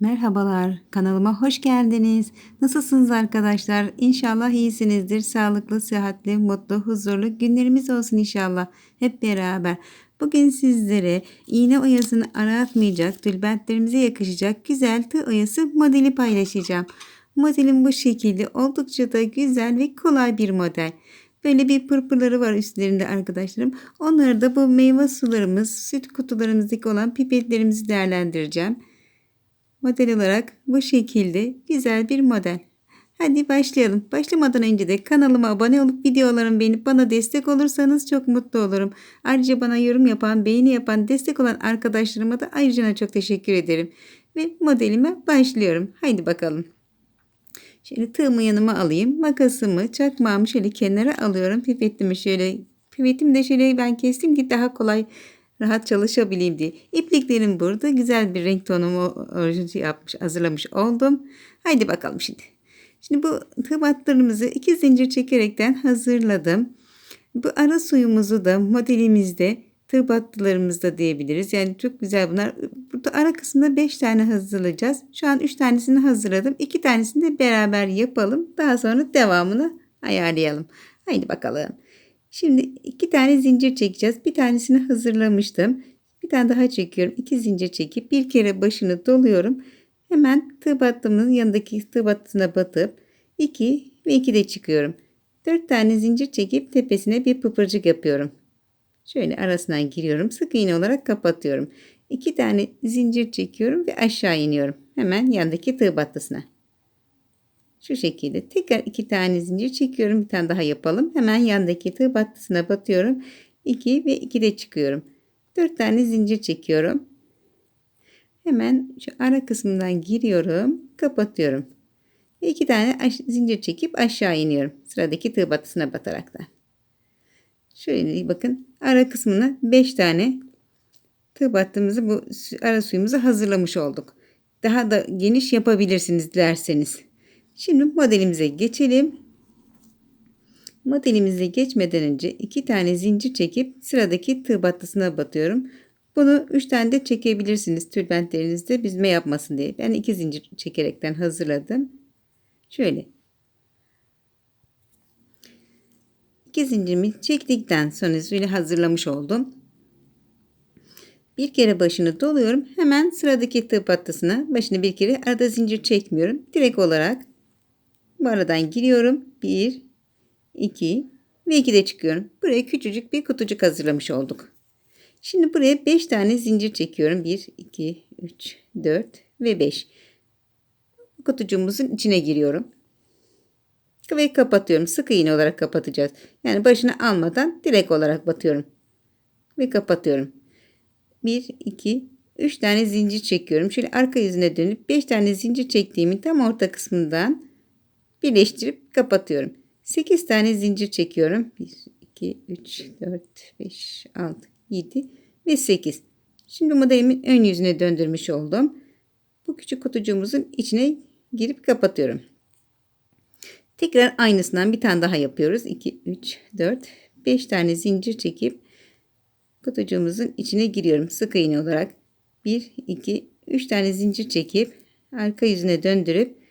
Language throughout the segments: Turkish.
Merhabalar, kanalıma hoş geldiniz. Nasılsınız arkadaşlar? İnşallah iyisinizdir. Sağlıklı, sıhhatli, mutlu, huzurlu günlerimiz olsun inşallah. Hep beraber. Bugün sizlere iğne oyasını aratmayacak, tülbentlerimize yakışacak güzel tığ oyası modeli paylaşacağım. Modelim bu şekilde oldukça da güzel ve kolay bir model. Böyle bir pırpırları var üstlerinde arkadaşlarım. Onları da bu meyve sularımız, süt kutularımızdaki olan pipetlerimizi değerlendireceğim. Model olarak bu şekilde güzel bir model. Hadi başlayalım. Başlamadan önce de kanalıma abone olup videolarımı beğenip bana destek olursanız çok mutlu olurum. Ayrıca bana yorum yapan, beğeni yapan, destek olan arkadaşlarıma da ayrıca çok teşekkür ederim. Ve modelime başlıyorum. Haydi bakalım. Şöyle tığımı yanıma alayım. Makasımı, çakmağımı şöyle kenara alıyorum. Pipetimi şöyle, pipetimi de şöyle ben kestim ki daha kolay rahat çalışabileyim diye. İpliklerim burada. Güzel bir renk tonumu yapmış, hazırlamış oldum. Haydi bakalım şimdi. Şimdi bu tıbatlarımızı iki zincir çekerekten hazırladım. Bu ara suyumuzu da modelimizde tığ battılarımızda diyebiliriz. Yani çok güzel bunlar. Burada ara kısmında 5 tane hazırlayacağız. Şu an 3 tanesini hazırladım. 2 tanesini de beraber yapalım. Daha sonra devamını ayarlayalım. Haydi bakalım. Şimdi iki tane zincir çekeceğiz. Bir tanesini hazırlamıştım. Bir tane daha çekiyorum. İki zincir çekip bir kere başını doluyorum. Hemen tığ battığımın yanındaki tığ battısına batıp 2 ve 2 de çıkıyorum. 4 tane zincir çekip tepesine bir pıpırcık yapıyorum. Şöyle arasından giriyorum. Sık iğne olarak kapatıyorum. 2 tane zincir çekiyorum ve aşağı iniyorum. Hemen yandaki tığ battısına. Şu şekilde tekrar iki tane zincir çekiyorum. Bir tane daha yapalım. Hemen yandaki tığ battısına batıyorum. 2 ve 2 de çıkıyorum. 4 tane zincir çekiyorum. Hemen şu ara kısmından giriyorum. Kapatıyorum. Ve 2 tane zincir çekip aşağı iniyorum. Sıradaki tığ battısına batarak da. Şöyle bakın ara kısmına 5 tane tığ battığımızı bu ara suyumuzu hazırlamış olduk. Daha da geniş yapabilirsiniz dilerseniz. Şimdi modelimize geçelim. Modelimize geçmeden önce iki tane zincir çekip sıradaki tığ battısına batıyorum. Bunu üç tane de çekebilirsiniz tülbentlerinizde bizme yapmasın diye. Ben iki zincir çekerekten hazırladım. Şöyle. İki zincirimi çektikten sonra suyla hazırlamış oldum. Bir kere başını doluyorum. Hemen sıradaki tığ battısına başını bir kere arada zincir çekmiyorum. Direkt olarak bu aradan giriyorum. 1, 2 ve 2 de çıkıyorum. Buraya küçücük bir kutucuk hazırlamış olduk. Şimdi buraya 5 tane zincir çekiyorum. 1, 2, 3, 4 ve 5. Kutucuğumuzun içine giriyorum. Ve kapatıyorum. Sık iğne olarak kapatacağız. Yani başını almadan direkt olarak batıyorum. Ve kapatıyorum. 1, 2, 3 tane zincir çekiyorum. Şöyle arka yüzüne dönüp 5 tane zincir çektiğimin tam orta kısmından birleştirip kapatıyorum. 8 tane zincir çekiyorum. 1, 2, 3, 4, 5, 6, 7 ve 8. Şimdi modelimin ön yüzüne döndürmüş oldum. Bu küçük kutucuğumuzun içine girip kapatıyorum. Tekrar aynısından bir tane daha yapıyoruz. 2, 3, 4, 5 tane zincir çekip kutucuğumuzun içine giriyorum. Sık iğne olarak 1, 2, 3 tane zincir çekip arka yüzüne döndürüp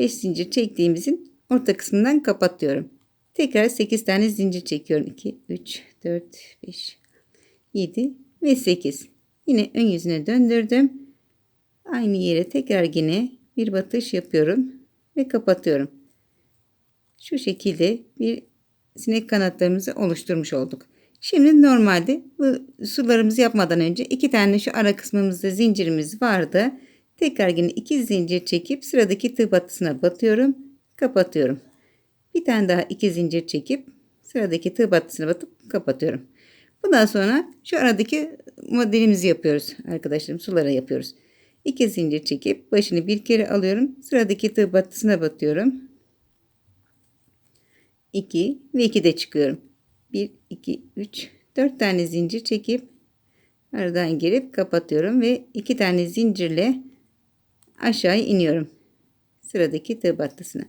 5 zincir çektiğimizin orta kısmından kapatıyorum. Tekrar 8 tane zincir çekiyorum. 2, 3, 4, 5, 7 ve 8. Yine ön yüzüne döndürdüm. Aynı yere tekrar yine bir batış yapıyorum ve kapatıyorum. Şu şekilde bir sinek kanatlarımızı oluşturmuş olduk. Şimdi normalde bu sularımızı yapmadan önce iki tane şu ara kısmımızda zincirimiz vardı. Tekrar yine iki zincir çekip sıradaki tığ battısına batıyorum. Kapatıyorum. Bir tane daha iki zincir çekip sıradaki tığ battısına batıp kapatıyorum. Bundan sonra şu aradaki modelimizi yapıyoruz arkadaşlarım. Sulara yapıyoruz. İki zincir çekip başını bir kere alıyorum. Sıradaki tığ battısına batıyorum. 2 ve 2 de çıkıyorum. 1, 2, 3, 4 tane zincir çekip aradan girip kapatıyorum ve 2 tane zincirle aşağı iniyorum. Sıradaki tığ battısına.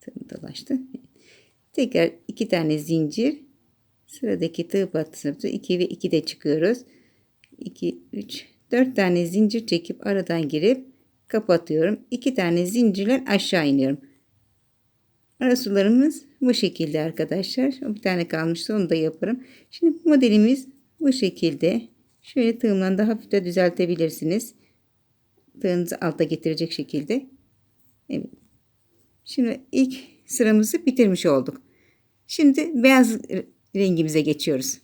Tığım dolaştı. Tekrar 2 tane zincir. Sıradaki tığ battısına 2 ve 2 de çıkıyoruz. 2, 3, 4 tane zincir çekip aradan girip kapatıyorum. 2 tane zincirler aşağı iniyorum. Ara sularımız bu şekilde arkadaşlar. Bir tane kalmıştı onu da yaparım. Şimdi modelimiz bu şekilde. Şöyle tığımla da hafif de düzeltebilirsiniz. Tığınızı alta getirecek şekilde. Evet. Şimdi ilk sıramızı bitirmiş olduk. Şimdi beyaz rengimize geçiyoruz.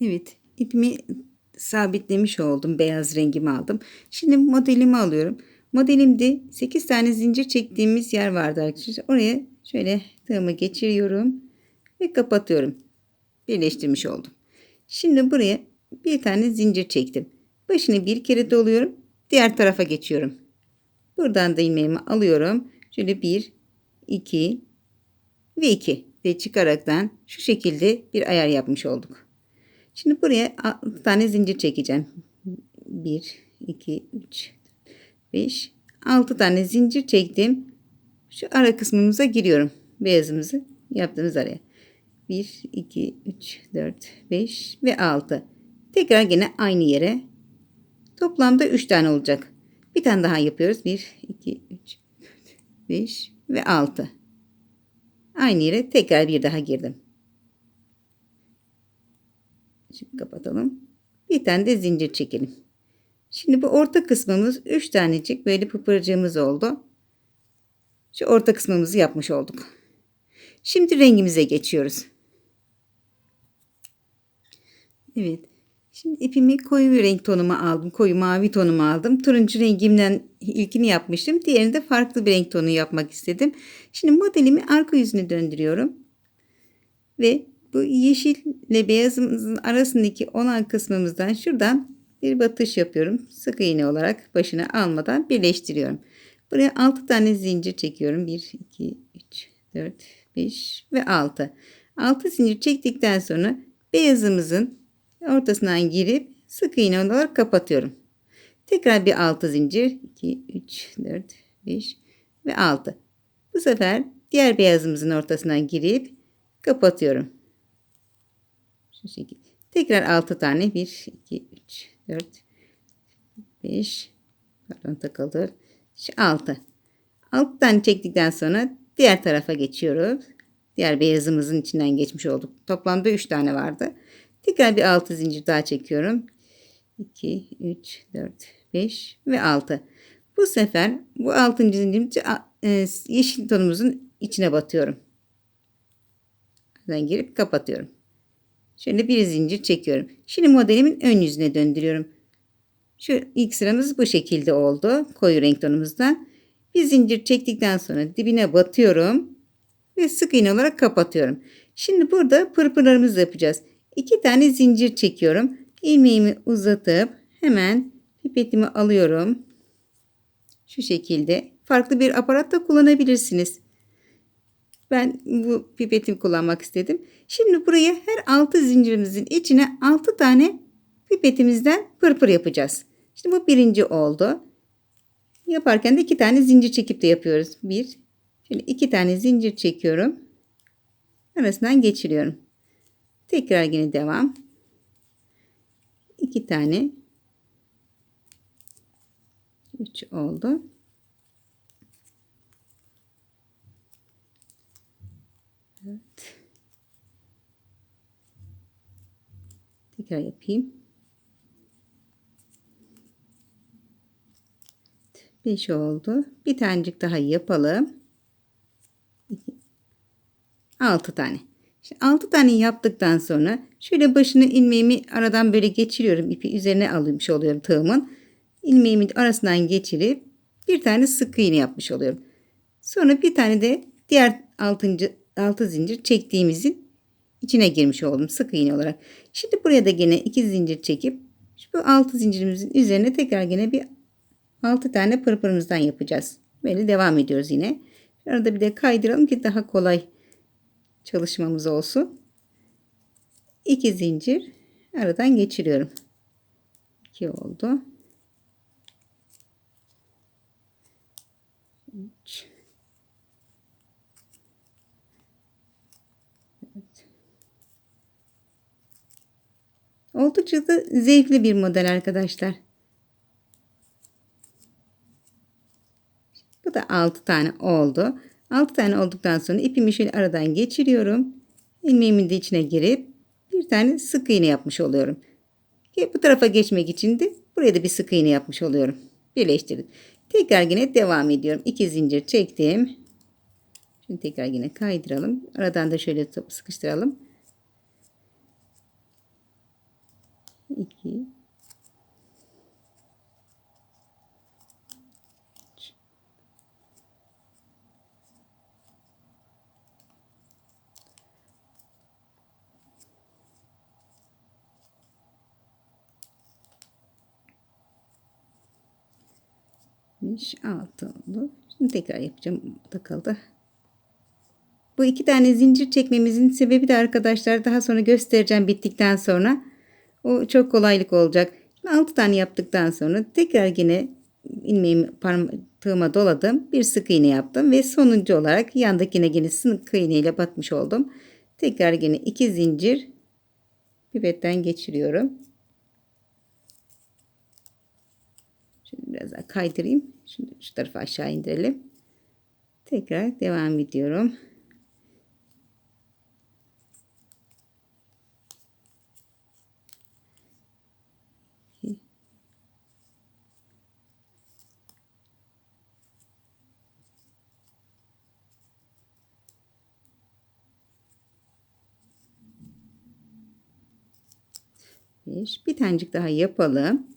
Evet ipimi sabitlemiş oldum. Beyaz rengimi aldım. Şimdi modelimi alıyorum. Modelimde 8 tane zincir çektiğimiz yer vardı arkadaşlar. Oraya şöyle tığımı geçiriyorum ve kapatıyorum. Birleştirmiş oldum. Şimdi buraya bir tane zincir çektim. Başını bir kere doluyorum. Diğer tarafa geçiyorum. Buradan da ilmeğimi alıyorum. Şöyle 1, 2 ve 2 de çıkaraktan şu şekilde bir ayar yapmış olduk. Şimdi buraya 6 tane zincir çekeceğim. 1, 2, 3, 5, 6 tane zincir çektim. Şu ara kısmımıza giriyorum. Beyazımızı yaptığımız araya. 1, 2, 3, 4, 5 ve 6. Tekrar yine aynı yere. Toplamda 3 tane olacak. Bir tane daha yapıyoruz. 1, 2, 3, 4, 5 ve 6. Aynı yere tekrar bir daha girdim. Şimdi kapatalım. Bir tane de zincir çekelim. Şimdi bu orta kısmımız 3 tanecik böyle pıpırcığımız oldu. Şu orta kısmımızı yapmış olduk. Şimdi rengimize geçiyoruz. Evet. Şimdi ipimi koyu renk tonuma aldım. Koyu mavi tonumu aldım. Turuncu rengimden ilkini yapmıştım. Diğerini de farklı bir renk tonu yapmak istedim. Şimdi modelimi arka yüzüne döndürüyorum. Ve bu yeşille beyazımızın arasındaki olan kısmımızdan şuradan bir batış yapıyorum. Sık iğne olarak başına almadan birleştiriyorum. Buraya 6 tane zincir çekiyorum. 1, 2, 3, 4, 5 ve 6. 6 zincir çektikten sonra beyazımızın ortasından girip sık iğne olarak kapatıyorum. Tekrar bir 6 zincir. 2, 3, 4, 5 ve 6. Bu sefer diğer beyazımızın ortasından girip kapatıyorum. Şu şekilde. Tekrar 6 tane. 1, 2, 3, 4, 5. Pardon takıldı. Şu 6. 6 tane çektikten sonra diğer tarafa geçiyoruz. Diğer beyazımızın içinden geçmiş olduk. Toplamda 3 tane vardı. Tekrar bir 6 zincir daha çekiyorum. 2, 3, 4, 5 ve 6. Bu sefer bu 6. zincirimizi e, yeşil tonumuzun içine batıyorum. Ben girip kapatıyorum. Şöyle bir zincir çekiyorum. Şimdi modelimin ön yüzüne döndürüyorum. Şu ilk sıramız bu şekilde oldu. Koyu renk tonumuzdan. Bir zincir çektikten sonra dibine batıyorum. Ve sık iğne olarak kapatıyorum. Şimdi burada pırpırlarımızı yapacağız. İki tane zincir çekiyorum. İlmeğimi uzatıp hemen pipetimi alıyorum. Şu şekilde. Farklı bir aparat da kullanabilirsiniz. Ben bu pipetimi kullanmak istedim. Şimdi buraya her 6 zincirimizin içine 6 tane pipetimizden pırpır yapacağız. Şimdi bu birinci oldu. Yaparken de iki tane zincir çekip de yapıyoruz. Bir, şimdi iki tane zincir çekiyorum. Arasından geçiriyorum. Tekrar yine devam. İki tane. Üç oldu. Evet. Tekrar yapayım. 5 oldu. Bir tanecik daha yapalım. 6 tane. Şimdi 6 tane yaptıktan sonra şöyle başını ilmeğimi aradan böyle geçiriyorum. ipi üzerine almış oluyorum tığımın. ilmeğimi arasından geçirip bir tane sık iğne yapmış oluyorum. Sonra bir tane de diğer 6. 6 zincir çektiğimizin içine girmiş oldum sık iğne olarak. Şimdi buraya da gene 2 zincir çekip bu 6 zincirimizin üzerine tekrar gene bir 6 tane pırpırımızdan yapacağız. Böyle devam ediyoruz yine. Arada bir de kaydıralım ki daha kolay çalışmamız olsun. 2 zincir aradan geçiriyorum. 2 oldu. 3 4 Oldukça da zevkli bir model arkadaşlar. Bu da 6 tane oldu. 6 tane olduktan sonra ipimi şöyle aradan geçiriyorum. İlmeğimin de içine girip bir tane sık iğne yapmış oluyorum. Bu tarafa geçmek için de buraya da bir sık iğne yapmış oluyorum. Birleştirdim. Tekrar yine devam ediyorum. 2 zincir çektim. Şimdi tekrar yine kaydıralım. Aradan da şöyle sıkıştıralım. 2 6 oldu. Şimdi tekrar yapacağım takıldı. Bu iki tane zincir çekmemizin sebebi de arkadaşlar daha sonra göstereceğim bittikten sonra. O çok kolaylık olacak. 6 tane yaptıktan sonra tekrar yine ilmeğimi parmağıma doladım. Bir sık iğne yaptım ve sonuncu olarak yandakine yine sık iğne ile batmış oldum. Tekrar yine iki zincir pipetten geçiriyorum. Şimdi biraz daha kaydırayım. Şimdi şu tarafa aşağı indirelim. Tekrar devam ediyorum. Bir, bir tanecik daha yapalım.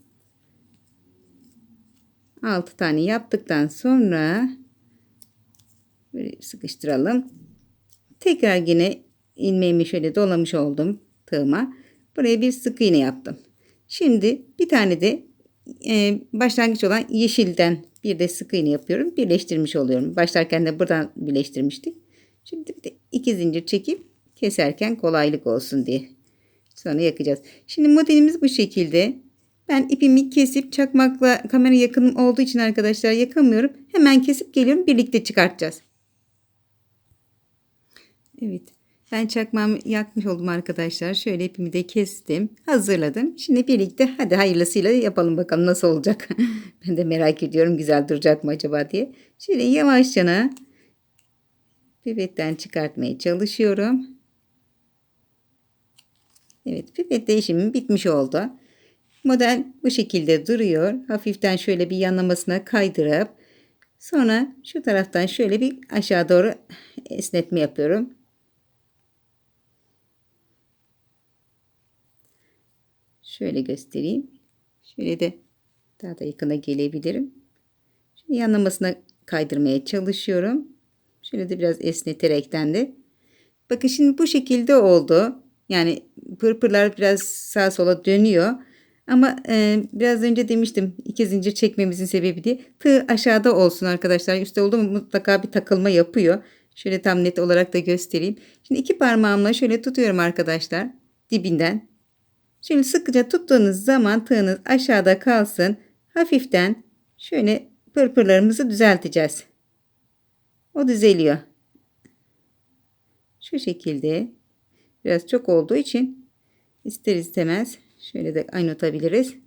6 tane yaptıktan sonra böyle sıkıştıralım. Tekrar yine ilmeğimi şöyle dolamış oldum tığıma. Buraya bir sık iğne yaptım. Şimdi bir tane de e, başlangıç olan yeşilden bir de sık iğne yapıyorum. Birleştirmiş oluyorum. Başlarken de buradan birleştirmiştik. Şimdi bir de iki zincir çekip keserken kolaylık olsun diye. Sonra yakacağız. Şimdi modelimiz bu şekilde. Ben ipimi kesip çakmakla kamera yakınım olduğu için arkadaşlar yakamıyorum. Hemen kesip geliyorum. Birlikte çıkartacağız. Evet. Ben çakmağımı yakmış oldum arkadaşlar. Şöyle ipimi de kestim. Hazırladım. Şimdi birlikte hadi hayırlısıyla yapalım bakalım nasıl olacak. ben de merak ediyorum güzel duracak mı acaba diye. Şöyle yavaşça pipetten çıkartmaya çalışıyorum. Evet pipet değişimim bitmiş oldu. Model bu şekilde duruyor. Hafiften şöyle bir yanlamasına kaydırıp sonra şu taraftan şöyle bir aşağı doğru esnetme yapıyorum. Şöyle göstereyim. Şöyle de daha da yakına gelebilirim. Şimdi yanlamasına kaydırmaya çalışıyorum. Şöyle de biraz esneterekten de. Bakın şimdi bu şekilde oldu. Yani pırpırlar biraz sağa sola dönüyor. Ama e, biraz önce demiştim iki zincir çekmemizin sebebi diye. Tığ aşağıda olsun arkadaşlar. Üstte oldu mu mutlaka bir takılma yapıyor. Şöyle tam net olarak da göstereyim. Şimdi iki parmağımla şöyle tutuyorum arkadaşlar. Dibinden. Şöyle sıkıca tuttuğunuz zaman tığınız aşağıda kalsın. Hafiften şöyle pırpırlarımızı düzelteceğiz. O düzeliyor. Şu şekilde biraz çok olduğu için ister istemez Şöyle de aynı atabiliriz.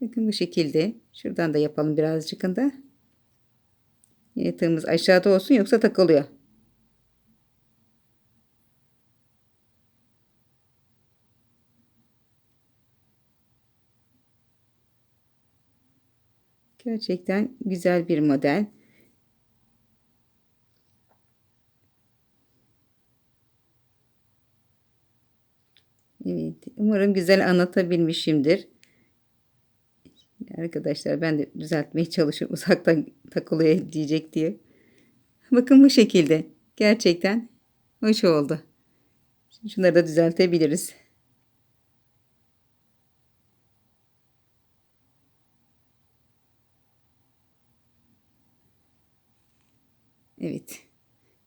Bakın bu şekilde. Şuradan da yapalım birazcık da. Yine tığımız aşağıda olsun yoksa takılıyor. Gerçekten güzel bir model. Evet, umarım güzel anlatabilmişimdir. Arkadaşlar ben de düzeltmeye çalışıyorum uzaktan takılıyor diyecek diye. Bakın bu şekilde. Gerçekten hoş oldu. Şimdi şunları da düzeltebiliriz. Evet.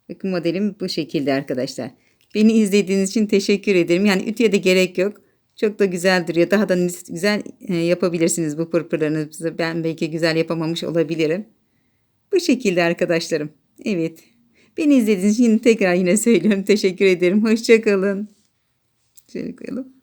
Bakın modelim bu şekilde arkadaşlar. Beni izlediğiniz için teşekkür ederim. Yani ütüye de gerek yok. Çok da güzel duruyor. Daha da güzel e, yapabilirsiniz bu pırpırlarınızı. Ben belki güzel yapamamış olabilirim. Bu şekilde arkadaşlarım. Evet. Beni izlediğiniz için tekrar yine söylüyorum. Teşekkür ederim. Hoşçakalın. Şöyle koyalım.